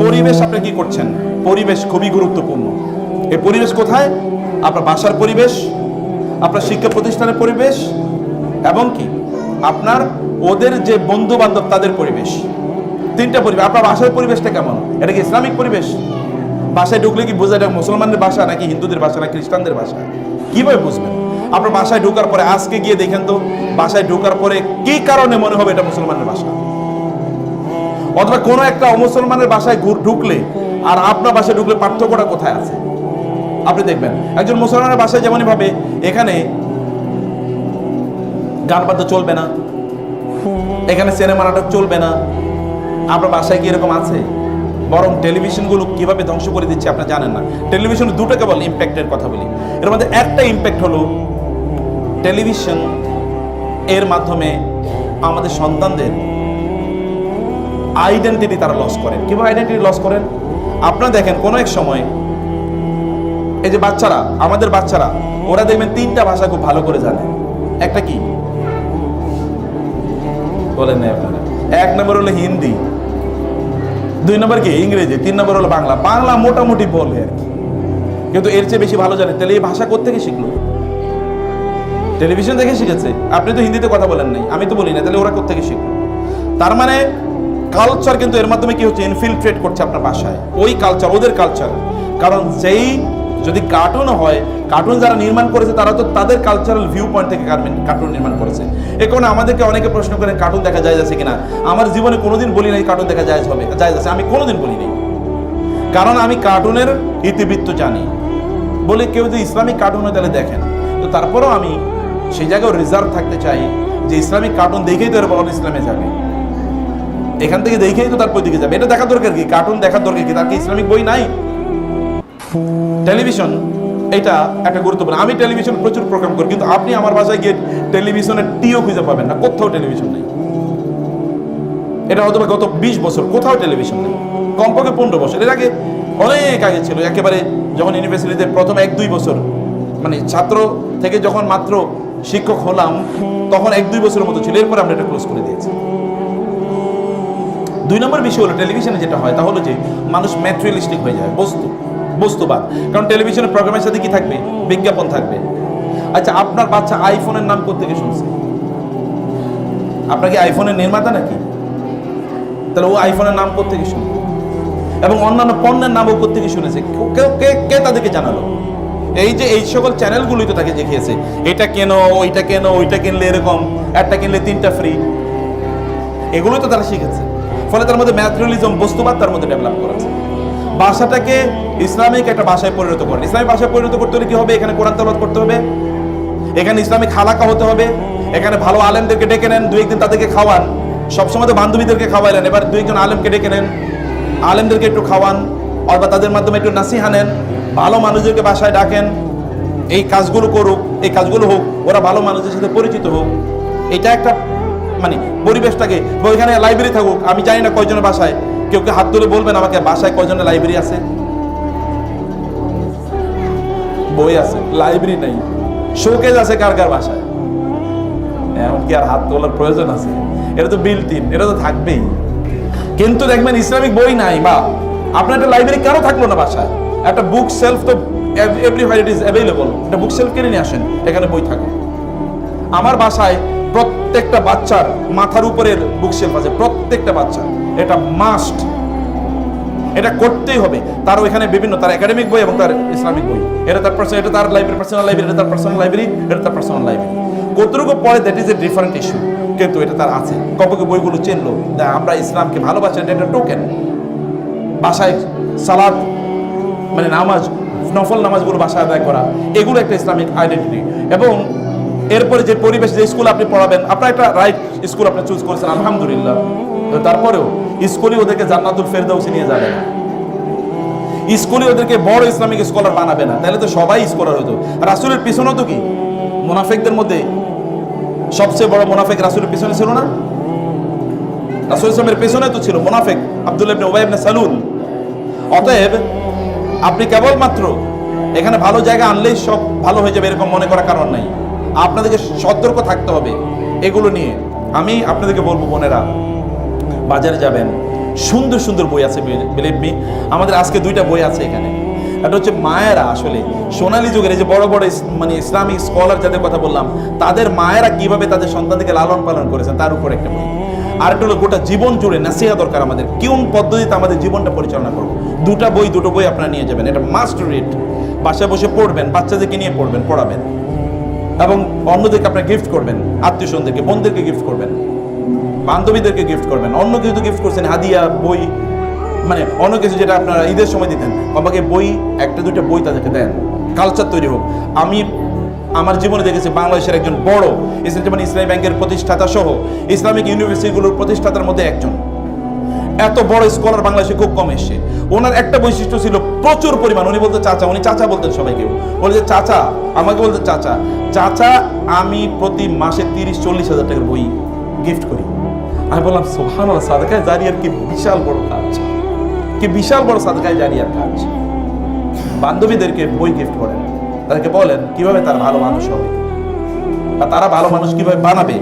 পরিবেশ আপনি কি করছেন? পরিবেশ খুবই গুরুত্বপূর্ণ। এই পরিবেশ কোথায়? আপনার বাসার পরিবেশ, আপনার শিক্ষা প্রতিষ্ঠানের পরিবেশ, এবং কি? আপনার ওদের যে বন্ধু বান্ধব তাদের পরিবেশ। তিনটা পরিবেশ, আপনার বাসার পরিবেশটা কেমন? এটা কি ইসলামিক পরিবেশ? বাসায় ঢুকলে কি বোঝা এটা মুসলমানদের বাসা নাকি হিন্দুদের বাসা না খ্রিস্টানদের ভাষা কীভাবে বুঝবেন? আপনার বাসায় ঢোকার পরে আজকে গিয়ে দেখেন তো, বাসায় ঢোকার পরে কি কারণে মনে হবে এটা মুসলমানের ভাষা অথবা কোনো একটা অমুসলমানের বাসায় ঢুকলে আর আপনার বাসায় ঢুকলে পার্থক্যটা কোথায় আছে? আপনি দেখবেন। একজন মুসলমানের বাসায় যেমনই ভাবে এখানে গান বাদ্য চলবে না, এখানে সিনেমা নাটক চলবে না, আপনার বাসায় কি এরকম আছে? বরং টেলিভিশনগুলো কীভাবে ধ্বংস করে দিচ্ছে আপনি জানেন না। টেলিভিশন দুটো কেবল ইম্প্যাক্টের কথা বলি। এর মধ্যে একটা ইম্প্যাক্ট হলো টেলিভিশন এর মাধ্যমে আমাদের সন্তানদের আইডেন্টিটি তারা লস করেন। কীভাবে আইডেন্টিটি লস করেন? আপনারা দেখেন, কোনো এক সময় এই যে বাচ্চারা, আমাদের বাচ্চারা, ওরা দেখবেন তিনটা ভাষা খুব ভালো করে জানে। একটা কি? বলেন না আপনারা। এক নম্বর হলো হিন্দি, দুই নম্বর কি? ইংরেজি, তিন নম্বর হলো বাংলা। বাংলা মোটামুটি বলে আর কি। কিন্তু এর চেয়ে বেশি ভালো জানে। তাহলে এই ভাষা কোথেকে শিখলো? টেলিভিশন দেখে শিখেছে। আপনি তো হিন্দিতে কথা বলেন নাই। আমি তো বলি না, তাহলে ওরা কোথেকে শিখলো? তার মানে কালচার কিন্তু এর মাধ্যমে কি হচ্ছে? ইনফিলট্রেট করছে আপনার বাসায়। ওই কালচার ওদের কালচার কারণ যেই যদি কার্টুন হয় কার্টুন যারা নির্মাণ করেছে, তারা তো তাদের কালচারাল ভিউ পয়েন্ট থেকে কার্টুন নির্মাণ করেছে। এ কারণে আমাদেরকে অনেকে প্রশ্ন করেন কার্টুন দেখা যায় আছে কিনা? আমার জীবনে কোনোদিন বলি নাই কার্টুন দেখা যায় হবে, যায় আছে। আমি কোনোদিন বলি নাই। কারণ আমি কার্টুনের ইতিবৃত্ত জানি। বলে কেউ যদি ইসলামিক কার্টুন হয়, তাহলে দেখেন। তো তারপরেও আমি সেই জায়গায় রিজার্ভ থাকতে চাই যে ইসলামিক কার্টুন দেখেই তো এর বল ইসলামে যাবে। এখান থেকে দেখেই তো তারপর দিকে যাবে। এটা দেখার দরকার কি? কার্টুন দেখার দরকার কি? তার কি ইসলামিক বই নাই? টেলিভিশন, এটা একটা গুরুত্বপূর্ণ। আমি টেলিভিশন প্রচুর প্রোগ্রাম করি, কিন্তু আপনি আমার বাসায় গিয়ে টেলিভিশনের টিও খুঁজে পাবেন না। কোথাও টেলিভিশন নেই। এটা হয়তো গত বিশ বছর, কোথাও টেলিভিশন নেই। কমপক্ষে পনেরো বছর। এর আগে অনেক আগে ছিল, একেবারে যখন ইউনিভার্সিটিতে প্রথম এক দুই বছর মানে ছাত্র থেকে যখন মাত্র শিক্ষক হলাম, তখন এক দুই বছরের মতো ছিল। এরপরে আমরা এটা ক্লোজ করে দিয়েছি। দুই নম্বর বিষয় হলো টেলিভিশনে যেটা হয়, তা হলো যে মানুষ ম্যাটেরিয়ালিস্টিক হয়ে যায়। বস্তু, বস্তুবাদ। কারণ টেলিভিশনের প্রোগ্রামের সাথে কি থাকবে? বিজ্ঞাপন থাকবে। আচ্ছা আপনার বাচ্চা আইফোনের নাম কোথেকে শুনছে? আপনার কি আইফোনের নির্মাতা নাকি? তাহলে ও আইফোনের নাম কোথেকে শুনবে? এবং অন্যান্য পণ্যের নামও কোথেকে শুনেছে? কেউ কে কে তাদেরকে জানালো? এই যে, এই সকল চ্যানেলগুলোই তো তাকে দেখিয়েছে। এটা কেন, ওইটা কেন, ওইটা কিনলে এরকম, একটা কিনলে তিনটা ফ্রি এগুলোই তো তারা শিখেছে। ফলে তার মধ্যে ম্যাথরিয়ালিজম বস্তুবাদ তার মধ্যে ডেভেলপ করেছে ভাষাটাকে ইসলামিক একটা ভাষায় পরিণত করেন। ইসলামিক ভাষায় পরিণত করতে হলে কি হবে? এখানে কোরআন তালাত করতে হবে। এখানে ইসলামিক খালাকা হতে হবে। এখানে ভালো আলেমদেরকে ডেকে নেন, দুই একদিন তাদেরকে খাওয়ান। সবসময় তো বান্ধবীদেরকে খাওয়াইলেন। এবার দুই একজন আলেমকে ডেকে নেন। আলেমদেরকে একটু খাওয়ান, অথবা তাদের মাধ্যমে একটু নাসিহা নেন। ভালো মানুষদেরকে বাসায় ডাকেন। এই কাজগুলো করুক, এই কাজগুলো হোক, ওরা ভালো মানুষদের সাথে পরিচিত হোক। এটা একটা মানে পরিবেশটাকে ওইখানে লাইব্রেরি থাকুক, আমি জানি না কয়জনের বাসায়। কেউ কেউ হাত তুলে বলবেন আমাকে, বাসায় কয়জনের লাইব্রেরি আছে? বই আছে লাইব্রেরি নেই। শোকেজ আছে কার কার বাসায়? এমন কি আর হাত তোলার প্রয়োজন আছে? এটা তো বিল এটা তো থাকবেই। কিন্তু দেখবেন ইসলামিক বই নাই, বা আপনার একটা লাইব্রেরি কেন থাকল না বাসায়? একটা বুক সেলফ তো এভরিওয়ার ইট ইজ অ্যাভেলেবল একটা বুক সেলফ কিনে নিয়ে আসেন, এখানে বই থাকে। আমার বাসায় প্রত্যেকটা বাচ্চার মাথার উপরের বুক শেলফ আছে, প্রত্যেকটা বাচ্চা এটা মাস্ট এটা করতেই হবে। তার ওইখানে বিভিন্ন, তার একাডেমিক বই এবং তার ইসলামিক বই। এটা তার পার্সোনাল এটা তার লাইব্রেরি পার্সোনাল লাইব্রেরি এটা তার পার্সোনাল লাইব্রেরি এটা তার পার্সোনাল লাইব্রেরি কতটুকু পরে that is a different issue কিন্তু এটা তার আছে। কপকে বইগুলো চিনলো। আমরা ইসলামকে ভালোবাসি, এটা একটা টোকেন বাসায় সালাদ মানে নামাজ, নফল নামাজগুলো বাসায় আদায় করা, এগুলো একটা ইসলামিক আইডেন্টিটি এবং এরপরে যে পরিবেশ, যে স্কুল আপনি পড়াবেন, আপনার একটা রাইট স্কুল আপনি চুজ করেছেন, আলহামদুলিল্লাহ। তারপরেও স্কুলই ওদেরকে জান্নাতুল ফেরদাউসে নিয়ে যাবে না। স্কুলে ওদেরকে বড় ইসলামিক স্কলার বানাবে না। তাহলে তো সবাই স্কলার হতো রাসুলের পিছনেও তো কি? মোনাফেকদের মধ্যে সবচেয়ে বড় মোনাফেক রাসুলের পিছনে ছিল না? রাসুল ইসলামের পেছনে তো ছিল মোনাফেক আব্দুল ইবনে উবাই ইবনে সালুল অতএব, আপনি কেবলমাত্র এখানে ভালো জায়গা আনলেই সব ভালো হয়ে যাবে, এরকম মনে করার কারণ নাই। আপনাদেরকে সতর্ক থাকতে হবে এগুলো নিয়ে। আমি আপনাদেরকে বলব, বোনেরা, বাজারে যাবেন। সুন্দর সুন্দর বই আছে বিলিভ মি আমাদের আজকে দুইটা বই আছে এখানে। একটা হচ্ছে মায়েরা আসলে, সোনালী যুগের এই যে বড় বড় মানে ইসলামিক স্কলার যাদের কথা বললাম, তাদের মায়েরা কীভাবে তাদের সন্তানকে লালন পালন করেছেন, তার উপর একটা বই। আর একটা হলো গোটা জীবন জুড়ে নাসিহা দরকার আমাদের। কোন পদ্ধতিতে আমাদের জীবনটা পরিচালনা করব? দুটা বই, দুটো বই আপনারা নিয়ে যাবেন। এটা মাস্ট রিড বাসায় বসে পড়বেন, বাচ্চাদেরকে নিয়ে পড়বেন, পড়াবেন। এবং অন্যদেরকে আপনারা গিফট করবেন আত্মীয় স্বজনদেরকে বোনদেরকে গিফট করবেন, বান্ধবীদেরকে গিফট করবেন, অন্য কিছু গিফট করছেন, হাদিয়া, বই মানে অন্য কিছু যেটা আপনারা ঈদের সময় দিতেন, বাবাকে বই, একটা, দুইটা বই তাদেরকে দেন কালচার তৈরি হোক। আমি আমার জীবনে দেখেছি বাংলাদেশের একজন বড়, ইসলাম যেমন ইসলামী ব্যাংকের প্রতিষ্ঠাতা সহ, ইসলামিক ইউনিভার্সিটিগুলোর প্রতিষ্ঠাতার মধ্যে একজন। এত বড় স্কলার বাংলাদেশে খুব কম এসছে। ওনার একটা বৈশিষ্ট্য ছিল প্রচুর পরিমাণ। উনি বলতে চাচা, উনি চাচা বলতেন সবাইকে। বলতে চাচা, আমাকে বলতে চাচা চাচা, আমি প্রতি মাসে তিরিশ, চল্লিশ হাজার টাকার বই গিফট করি। আমি বললাম সোহান সাদাকায় জারিয়ার কি বিশাল বড় কাজ। কি বিশাল বড় সাদাকায় জারিয়ার কাজ। বান্ধবীদেরকে বই গিফট করেন। তাদেরকে বলেন, কীভাবে তারা ভালো মানুষ হবে? বা তারা ভালো মানুষ কীভাবে বানাবে?